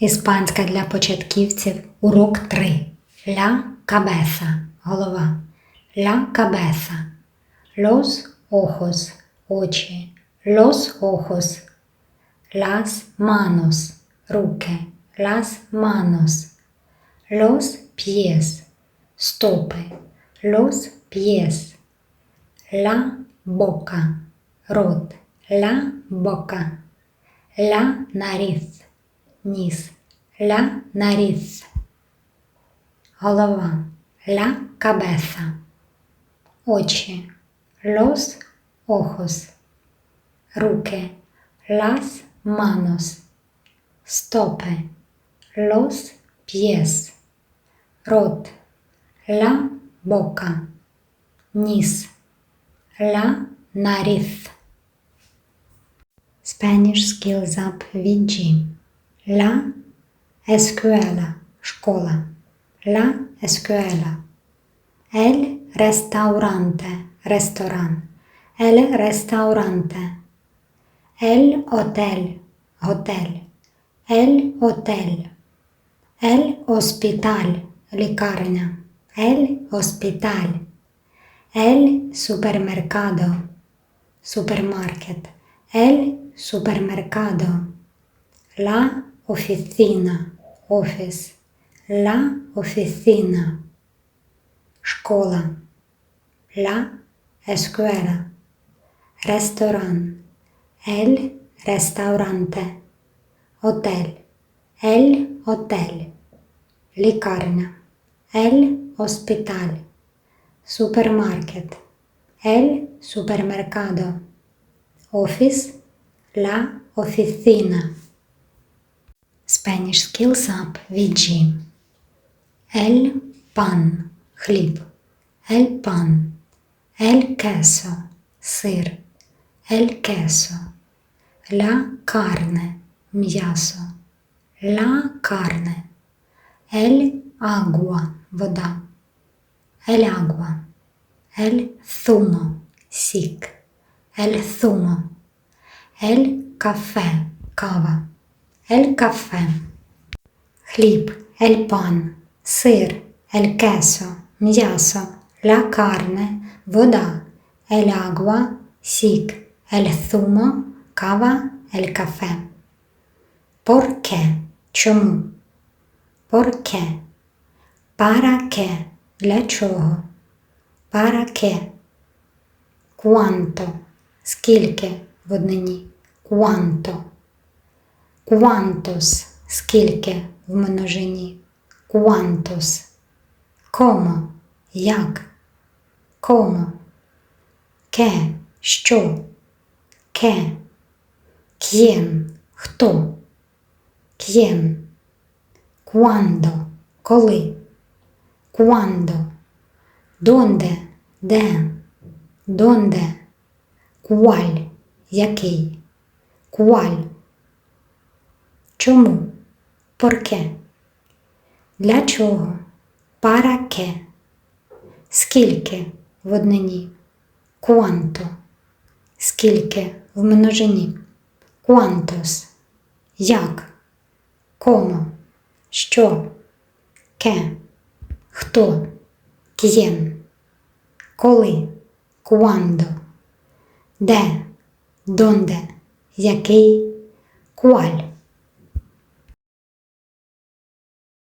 Іспанська для початківців. Урок 3. Ля кабеса. Голова. Ля кабеса. Los ojos. Очі. Los ojos. Las manos. Руки. Las manos. Los pies. Стопи. Los pies. La boca. Рот. La boca. La nariz. Ніс. La nariz. Голова. La cabeza. Очі. Los ojos. Руки. Las manos. Стопи. Los pies. Рот. La boca. Ніс. La nariz. Spanish Skills Up VG. la escuela, escuela, la escuela, el restaurante, Restaurant. el restaurante, el hotel, hotel, el hotel, el hospital, licarnia, el hospital, el supermercado, supermarket, el supermercado La oficina. Офіс. La oficina. Школа. La escuela. Ресторан. El restaurante. Отель. El hotel. Лікарня. El hospital. Супермаркет. El supermercado. Офіс. La oficina. Spanish Skills Up VG. El pan. Хліб. El pan. El queso. Сир. El queso. La carne. М'ясо. La carne. El agua. Вода. El agua. El zumo. Сік. El zumo. El café. Кава. El café. Хліб. El pan. Сир. El queso. М'ясо. La carne. Вода. El agua. Сік. El zumo. Кава. El café. ¿Por? Чому? ¿Para qué? Для чого? ¿Para qué? ¿Cuánto? Скільки в однині? ¿Cuánto? ¿Cuántos? Скільки в множині? ¿Cuántos? ¿Cómo? Як? ¿Cómo? ¿Qué? Що? ¿Qué? ¿Quién? Хто? ¿Quién? ¿Cuándo? Коли? ¿Cuándo? ¿Dónde? Де? ¿Dónde? ¿Cuál? Який? ¿Cuál? Чому? ¿Por qué? Для чого? ¿Para qué? Скільки в однині? ¿Cuánto? Скільки в множині? ¿Cuántos? Як? Кому? Що? Ке? Хто? К'єн? Коли? Куандо? Де? Донде? Який? Куаль?